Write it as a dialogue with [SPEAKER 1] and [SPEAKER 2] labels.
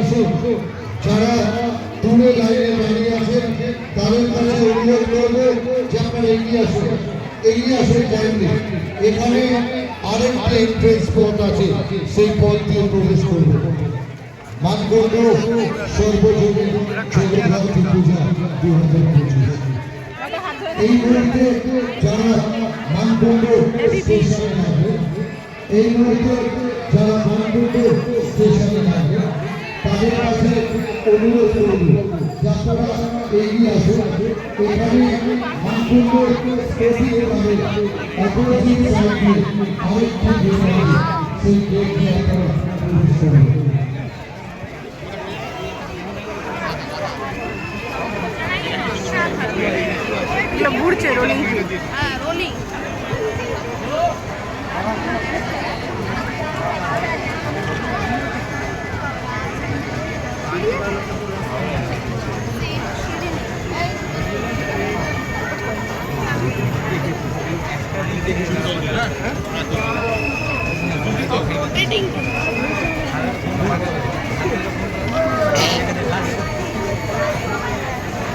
[SPEAKER 1] আসুন। যারা দূরে লাইনে দাঁড়িয়ে আছেন তাদের কাছে অনুরোধ করব যে আপনারা এগিয়ে আসুন। এগিয়ে আসুন টাইম এখানে আরেকটা এন্ট্রেন্স পথ আছে সেই পথ দিয়ে প্রবেশ করব। মানগণ্য সর্বজনীন জগদ্ধাত্রী পূজা দু হাজার পঁচিশ। এই মুহূর্তে যারা মানদণ্ড এই মুহূর্তে যারা মানদণ্ড স্টেশনে নামবে তাদের কাছে অনুরোধ করব যে আপনারা এগিয়ে আসুন এখানে মানদণ্ড স্টেশনে নামে অপরাধী সাইডে আরেকটি গেট আছে সেই গেট দিয়ে আপনারা প্রবেশ করবেন
[SPEAKER 2] এগুলো ঘুরছে
[SPEAKER 3] রোলিং রেটিং